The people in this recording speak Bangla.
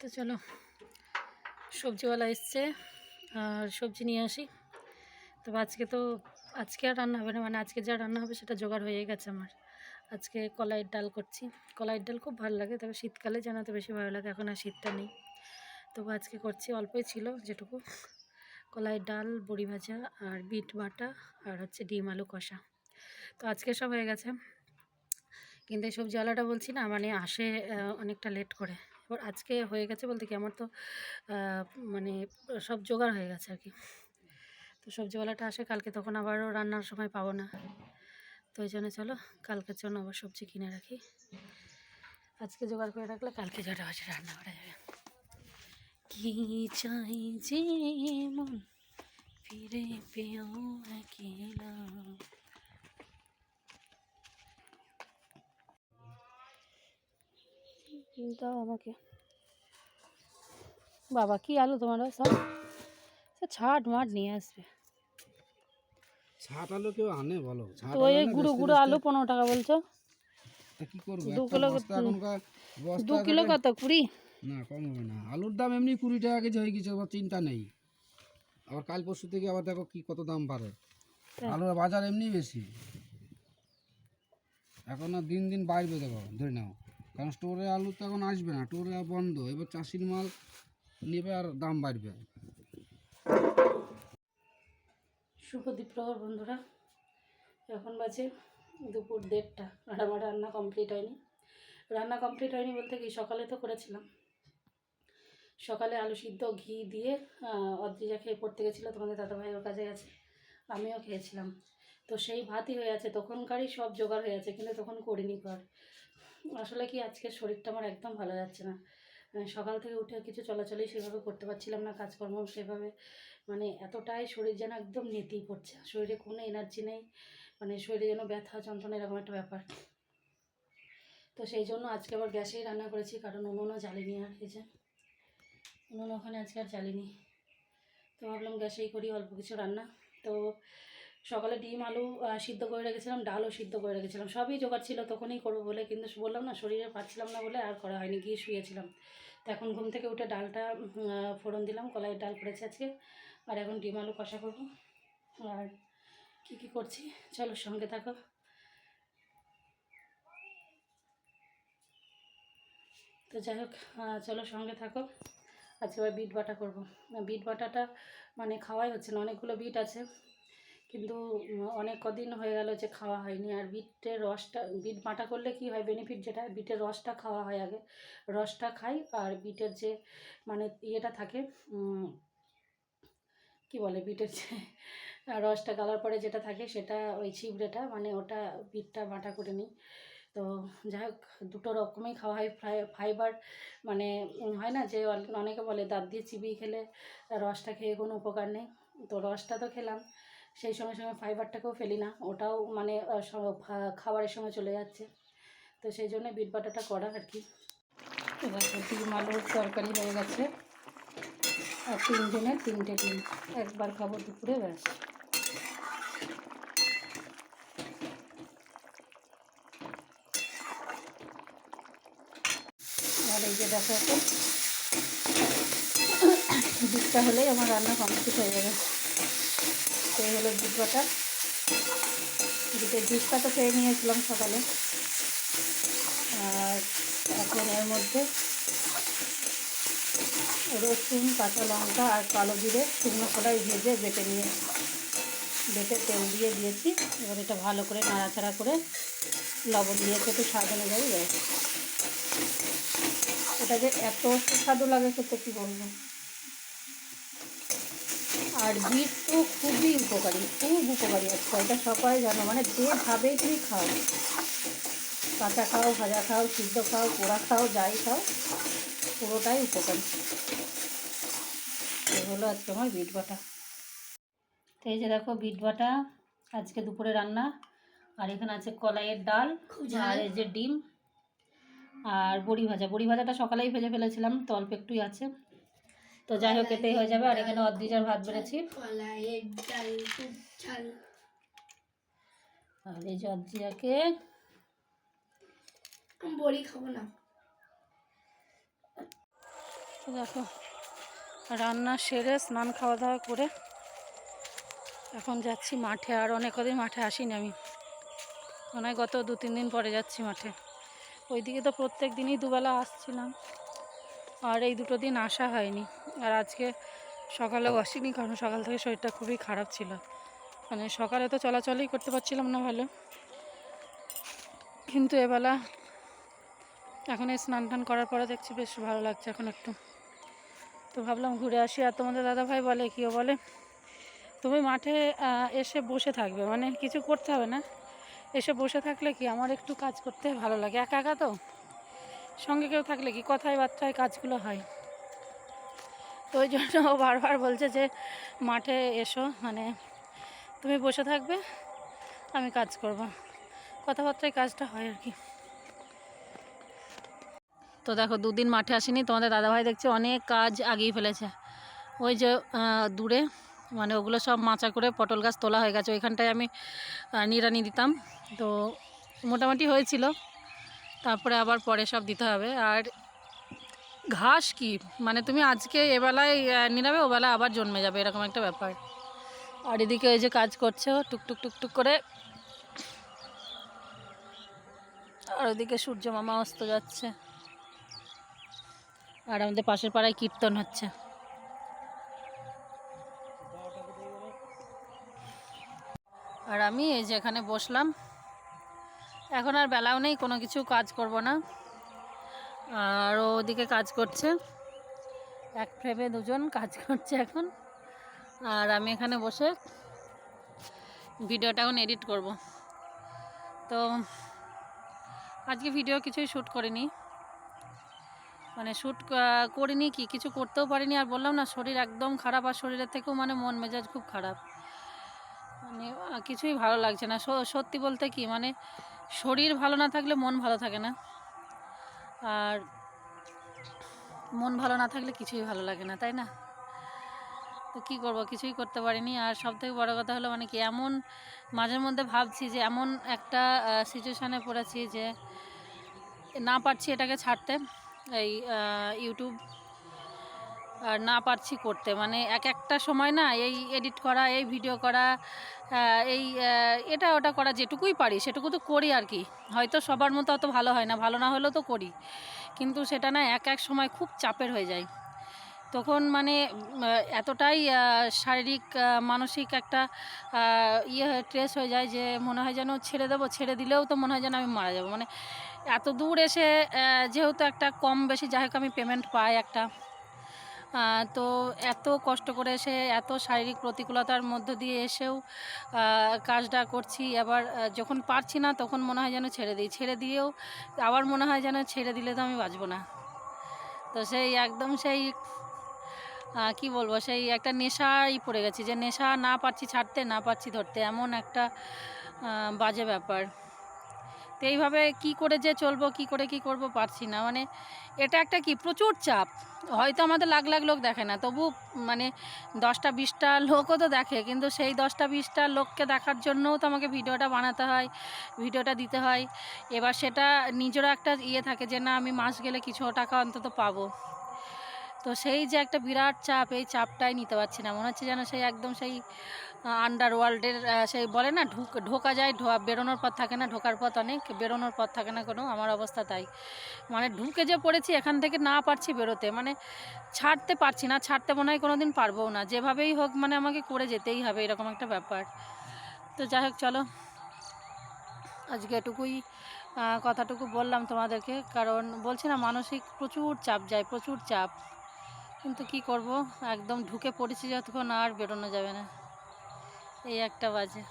তো চলো, সবজিওয়ালা এসছে, আর সবজি নিয়ে আসি। তো আজকে তো, আজকে আর রান্না হবে না মানে আজকে যা রান্না হবে সেটা জোগাড় হয়ে গেছে আমার। আজকে কলাইয়ের ডাল করছি। কলাইয়ের ডাল খুব ভালো লাগে, তবে শীতকালে জানাতে বেশি ভালো লাগে, এখন আর শীতটা নেই। তবু আজকে করছি, অল্পই ছিল যেটুকু। কলাইয়ের ডাল, বড়ি ভাজা, আর বিট বাটা, আর হচ্ছে ডিম আলু কষা। তো আজকে সব হয়ে গেছে। কিন্তু এই সবজিওয়ালাটা বলছি না মানে আসে অনেকটা লেট করে। এবার আজকে হয়ে গেছে বলতে কি আমার তো মানে সব জোগাড় হয়ে গেছে আর কি। তো সবজিওয়ালাটা আসে কালকে, তখন আবারও রান্নার সময় পাবো না। তো ওই জন্য চলো, কালকের জন্য আবার সবজি কিনে রাখি। আজকে জোগাড় করে রাখলে কালকে যেটা হচ্ছে রান্না করা যাবে। কি চাই যে মন ফিরে পেও একলা দাও আমাকে। বাবা কি আলু তোমার? সব সে ছাট মাঠ নিয়ে আসবে। ছাট আলু কেউ আনে বলো? ছাট তো আলু এই না গুঁড়ো বেচতে গুঁড়ো বেচতে- আলু পনেরো টাকা বলছো? তা কি করব? দু একটা কিলো বস্তা কত- এখনকার বস্তা দু কিলো একেবারে- কত? কুড়ি? না কম হবে না। আলুর দাম এমনি কুড়ি টাকা কেজি হয়ে গেছে আবার চিন্তা নেই। আবার কাল পরশু থেকে আবার দেখো কি কত দাম বাড়ে। তাই। আলুর বাজার এমনি বেশি। এখন আর দিন দিন বাড়বে দেখো ধরে নাও। কারণ স্টোরে আলু তো এখন আসবে না স্টোরে বন্ধ, এবার চাষির মাল নেবে আর দাম বাড়বে। শুভ প্রহর বন্ধুরা, এখন বাজে দুপুর দেড়টা আর আমার রান্না কমপ্লিট হয়নি। রান্না কমপ্লিট হয়নি বলতে কি, সকালে তো করেছিলাম। সকালে আলু সিদ্ধ ঘি দিয়ে অদ্রিজা খেয়ে পড়তে গেছিল, তোমাদের দাদাভাই ওর কাছে গেছে, আমিও খেয়েছিলাম। তো সেই ভাতই হয়ে আছে, তখনকারই সব জোগাড় হয়ে আছে, কিন্তু তখন করিনি পর আসলে কি আজকের শরীরটা আমার একদম ভালো যাচ্ছে না। সকাল থেকে উঠে কিছু চলাচলই সেভাবে করতে পারছিলাম না কাজকর্ম সেভাবে মানে এতটাই শরীর যেন একদম নেতেই পড়ছে শরীরে কোনো এনার্জি নেই মানে শরীরে যেন ব্যথা, যন্ত্রণা এরকম একটা ব্যাপার। তো সেই জন্য আজকে আবার গ্যাসেই রান্না করেছি, কারণ উনুনও জ্বালিনি আর এই যে উনুন ওখানে আজকে আর জ্বালিনি। তো ভাবলাম গ্যাসেই করি, অল্প কিছু রান্না। তো সকালে ডিম, আলু সিদ্ধ করে রেখেছিলাম, ডালও সিদ্ধ করে রেখেছিলাম। সবই জোগাড় ছিল, তখনই করব বলে কিন্তু বললাম না, শরীরে পাচ্ছিলাম না বলে আর করা হয়নি, গিয়ে শুয়েছিলাম। তো এখন ঘুম থেকে উঠে ডালটা ফোড়ন দিলাম, কলাইয়ের ডাল করেছি আজকে। আর এখন ডিম, আলু কষা করব। আর কী কী করছি? চলো সঙ্গে থাকো। তো যাই হোক চলো সঙ্গে থাকো। আজকে এবার বিট বাটা করব। বিট বাটাটা মানে খাওয়াই হচ্ছে না, অনেকগুলো বিট আছে। কিন্তু অনেক কদিন হয়ে গেল যে খাওয়া হয়নি। আর বিটের রসটা, বিট বাটা করলে কি হয় বেনিফিট যেটা বিটের রসটা খাওয়া হয় আগে। রসটা খাই আর বিটের যে মানে ইয়েটা থাকে কি বলে বিটের যে রসটা গালার পরে যেটা থাকে সেটা ওই ছিবড়েটা মানে ওটা বিটটা বাটা করে নিই। তো যাই হোক, দুটো রকমই খাওয়া হয়। ফ্রাই, ফাইবার মানে হয় না যে অনেকে বলে, দাঁত দিয়ে চিবিয়ে খেলে রসটা খেয়ে কোনো উপকার নেই। তো রসটা তো খেলাম। সেই সঙ্গে সঙ্গে ফাইবারটাকেও ফেলি না। ওটাও মানে খাবারের সময় চলে যাচ্ছে। তো সেই জন্য বিট বাটাটা করা আর কি। এবার তরকারি হয়ে গেছে। আর তিন দিনে তিনটে ডিম। একবার খাব দুপুরে, ব্যাস। আর এই যে দেখো দুধটা হলেই আমার রান্না কমপ্লিট হয়ে যাবে। এই হলো দুধ বাটা দুধের জুসটা তো খেয়ে নিয়েছিলাম সকালে। আর এখন এর মধ্যে রসুন, কাঁচা লঙ্কা আর কালো জিরে শুকনো কড়াই ভেজে বেটে নিয়ে বেটে তেল দিয়ে দিয়েছি। এবার এটা ভালো করে নাড়াচাড়া করে লবণ দিয়েছে একটু স্বাদ অনুযায়ী। দেয় এটা যে এত সুস্বাদু লাগে খেতে কী বলব? আর বিট তো খুবই উপকারী খুব উপকারী একটা এটা সবাই জানো মানে যেভাবে তুমি খাও। কাঁচা খাও ভাজা খাও সিদ্ধ খাও পোড়া খাও যাই খাও পুরোটাই উপকারী। এই হলো আজকে আমার বিট বাটা। তো এই যে দেখো বিট বাটা আজকে দুপুরে রান্না আর এখানে আছে কলাইয়ের ডাল আর এই যে ডিম আর বড়ি ভাজা। বড়ি ভাজাটা সকালেই ভেজে ফেলেছিলাম তো অল্প একটুই আছে। তো যাই হোক এতেই হয়ে যাবে। আর এখানে অদ্রিজার ভাত বেড়েছি। আর এই যে অদ্রিজাকে বড়ি খাব না। দেখো রান্না সেরে স্নান খাওয়া দাওয়া করে এখন যাচ্ছি মাঠে। আর অনেক কদিন মাঠে আসিনি আমি। মনে গত দু তিন দিন পরে যাচ্ছি মাঠে। ওইদিকে তো প্রত্যেক দিনই দুবেলা আসছিলাম। আর এই দুটো দিন আসা হয়নি। আর আজকে সকালেও আসিনি, কারণ সকাল থেকে শরীরটা খুবই খারাপ ছিল। মানে সকালে তো চলাচলই করতে পারছিলাম না ভালো। কিন্তু এবেলা এখন এই স্নান টান করার পরে দেখছি বেশ ভালো লাগছে এখন একটু। তো ভাবলাম ঘুরে আসি। আর তোমাদের দাদাভাই বলে কেউ বলে, তুমি মাঠে এসে বসে থাকবে। মানে কিছু করতে হবে না। এসে বসে থাকলে কি আমার একটু কাজ করতে ভালো লাগে? একা একা তো? সঙ্গে কেউ থাকলে কি কথায় বার্তায় কাজগুলো হয়? তো ওই জন্য ও বারবার বলছে যে, মাঠে এসো মানে তুমি বসে থাকবে, আমি কাজ করব। কথাবার্তায় কাজটা হয় আর কি। তো দেখো, দুদিন মাঠে আসিনি, তোমাদের দাদাভাই দেখছে অনেক কাজ আগিয়ে ফেলেছে। ওই যে দূরে মানে ওগুলো সব মাচা করে পটল গাছ তোলা হয়ে গেছে, ওইখানটায় আমি নিরানি দিতাম। তো মোটামুটি হয়েছিল। তারপরে আবার পরে সব দিতে হবে। আর ঘাস কি? মানে তুমি আজকে এবেলায় নিড়াবে ওবেলায় আবার জন্মে যাবে, এরকম একটা ব্যাপার। আর এদিকে ওই যে কাজ করছে টুকটুক টুকটুক করে। আর ওদিকে সূর্য মামা অস্ত যাচ্ছে। আর আমাদের পাশের পাড়ায় কীর্তন হচ্ছে। আর আমি এই যে এখানে বসলাম। এখন আর বেলাও নেই, কোনো কিছু কাজ করব না। আর ওদিকে কাজ করছে। এক ফ্রেমে দুজন কাজ করছে এখন। আর আমি এখানে বসে ভিডিওটা এখন এডিট করব। তো আজকে ভিডিও কিছুই শ্যুট করিনি। মানে শ্যুট করিনি কি, কিছু করতেও পারিনি। আর বললাম না, শরীর একদম খারাপ আর শরীরের থেকেও মানে মন মেজাজ খুব খারাপ। মানে কিছুই ভালো লাগছে না। সত্যি বলতে কি মানে শরীর ভালো না থাকলে মন ভালো থাকে না। আর মন ভালো না থাকলে কিছুই ভালো লাগে না, তাই না? তো কী করব, কিছুই করতে পারিনি। আর সব থেকে বড়ো কথা হলো মানে কি, এমন মাঝের মধ্যে ভাবছি যে, এমন একটা সিচুয়েশানে পড়েছি যে, না পারছি এটাকে ছাড়তে। এই ইউটিউব না পারছি করতে। মানে এক একটা সময় না এই এডিট করা, এই ভিডিও করা এই এটা ওটা করা যেটুকুই পারি, সেটুকু তো করি আর কি। হয়তো সবার মতো অত ভালো হয় না, ভালো না হলেও তো করি। কিন্তু সেটা না এক এক সময় খুব চাপের হয়ে যায়। তখন মানে এতটাই শারীরিক মানসিক একটা ইয়ে ট্রেস হয়ে যায় যে মনে হয় যেন ছেড়ে দেবো, ছেড়ে দিলেও তো মনে হয় যেন আমি মারা যাব। মানে এত দূর এসে যেহেতু একটা কম বেশি, যাই হোক আমি পেমেন্ট পাই একটা। তো এত কষ্ট করে এসে, এত শারীরিক প্রতিকূলতার মধ্য দিয়ে এসেও কাজটা করছি। আবার যখন পারছি না, তখন মনে হয় যেন ছেড়ে দিই। ছেড়ে দিয়েও, আবার মনে হয় যেন ছেড়ে দিলে তো আমি বাঁচবো না। তো সেই একদম সেই কি বলব, সেই একটা নেশাই পড়ে গেছি যে নেশা না পারছি ছাড়তে, না পারছি ধরতে, এমন একটা বাজে ব্যাপার। তো এইভাবে কী করে যে চলবো, কি করে কি করব পারছি না। মানে এটা একটা কি প্রচুর চাপ। হয়তো আমাদের লাখ লাখ লোক দেখে না, তবু মানে দশটা, বিশটা লোকও তো দেখে। কিন্তু সেই দশটা, বিশটা লোককে দেখার জন্যও তো আমাকে ভিডিওটা বানাতে হয়, ভিডিওটা দিতে হয়। এবার সেটা নিজেরও একটা ইয়ে থাকে যে, না, আমি মাস গেলে কিছু টাকা অন্তত পাবো। তো সেই যে একটা বিরাট চাপ, এই চাপটাই নিতে পারছি না। মনে হচ্ছে যেন সেই একদম সেই আন্ডার ওয়ার্ল্ডের সেই বলে না, ঢুক, ঢোকা যায় বেরোনোর পথ থাকে না, ঢোকার পথ অনেক, বেরোনোর পথ থাকে না কোনো, আমার অবস্থা তাই। মানে ঢুকে যে পড়েছি, এখান থেকে না পারছি বেরোতে মানে ছাড়তে পারছি না, ছাড়তে মনে হয় কোনো দিন পারবও না। যেভাবেই হোক মানে আমাকে করে যেতেই হবে, এরকম একটা ব্যাপার। তো যাই হোক, চলো। আজকে এটুকুই কথাটুকু বললাম তোমাদেরকে, কারণ বলছি না, মানসিক প্রচুর চাপ যায়, প্রচুর চাপ। কিন্তু কি করব? একদম ঢুকে পড়েছি যতক্ষণ আর বেরোনো যাবে না। এই একটা বাজে।